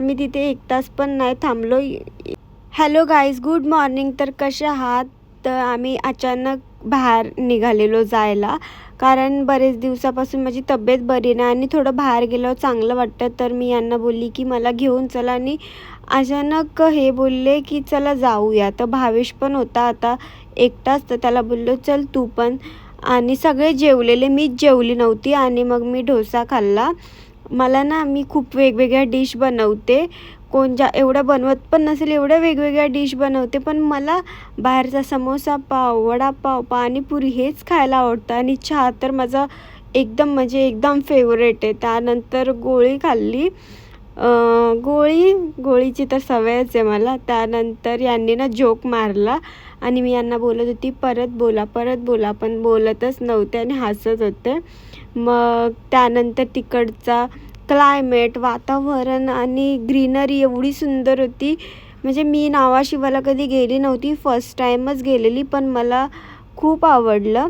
आम्ही तिथे एक तास पण नाही थांबलो हॅलो गाईज गुड मॉर्निंग तर कसे आहात? तर आम्ही अचानक बाहेर निघालेलो जायला. कारण बरेच दिवसापासून माझी तब्येत बरी नाही आणि थोडं बाहेर गेल्यावर चांगलं वाटतं. तर मी यांना बोलली की मला घेऊन चला. आणि अचानक हे बोलले की चला जाऊया. तर भावेश पण होता आता एकटाच तर त्याला बोललो चल तू पण. आणि सगळे जेवलेले मीच जेवली नव्हती. आणि मग मी डोसा खाल्ला. मला ना मी खूप वेगवेगळ्या डिश बनवते. कोण ज्या एवढं बनवत पण नसेल एवढ्या वेगवेगळ्या डिश बनवते. पण मला बाहेरचा समोसा पाव वडापाव पाणीपुरी हेच खायला आवडतं. आणि चहा तर माझा एकदम म्हणजे एकदम फेवरेट आहे. त्यानंतर गोळी खाल्ली. गोळी गोळीची तर सवयच आहे मला. त्यानंतर यांनी ना जोक मारला आणि मी यांना बोलत होती परत बोला परत बोला. पण बोलतच नव्हते आणि हसत होते. मग त्यानंतर तिकडचा क्लायमेट वातावरण आणि ग्रीनरी एवढी सुंदर होती. म्हणजे मी नावाशिवाला कधी गेली नव्हती फर्स्ट टाईमच गेलेली पण मला खूप आवडलं.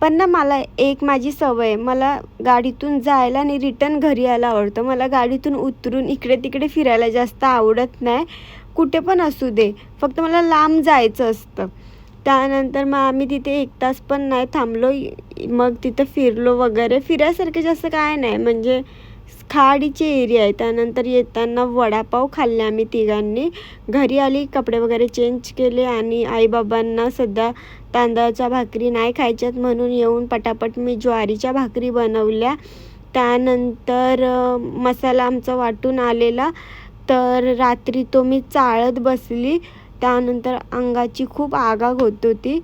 पण ना मला एक माझी सवय. मला गाडीतून जायला आणि रिटर्न घरी यायला आवडतं. मला गाडीतून उतरून इकडे तिकडे फिरायला जास्त आवडत नाही. कुठे पण असू दे. फक्त मला लांब जायचं असतं. त्यानंतर मग आम्ही तिथे एक तास पण नाही थांबलो. मग तिथं फिरलो वगैरे. फिरायसारखं जास्त काय नाही. म्हणजे खाडीचे एरिया आहे. त्यानंतर येताना वडापाव खाल्ले आम्ही तिघांनी. घरी आली कपडे वगैरे चेंज केले आणि आईबाबांना सध्या तांदळाच्या भाकरी नाही खायच्यात म्हणून येऊन पटापट मी ज्वारीच्या भाकरी बनवल्या. त्यानंतर मसाला आमचा वाटून आलेला. तर रात्री तो मी चाळत बसली. त्यानंतर अंगाची खूप आगाग होत होती.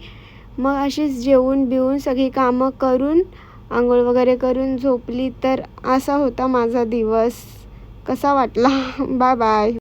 मग अशीच जेवून बिवून सगळी कामं करून आंघोळ वगैरे करून झोपली तर असा होता माझा दिवस. कसा वाटला? Bye bye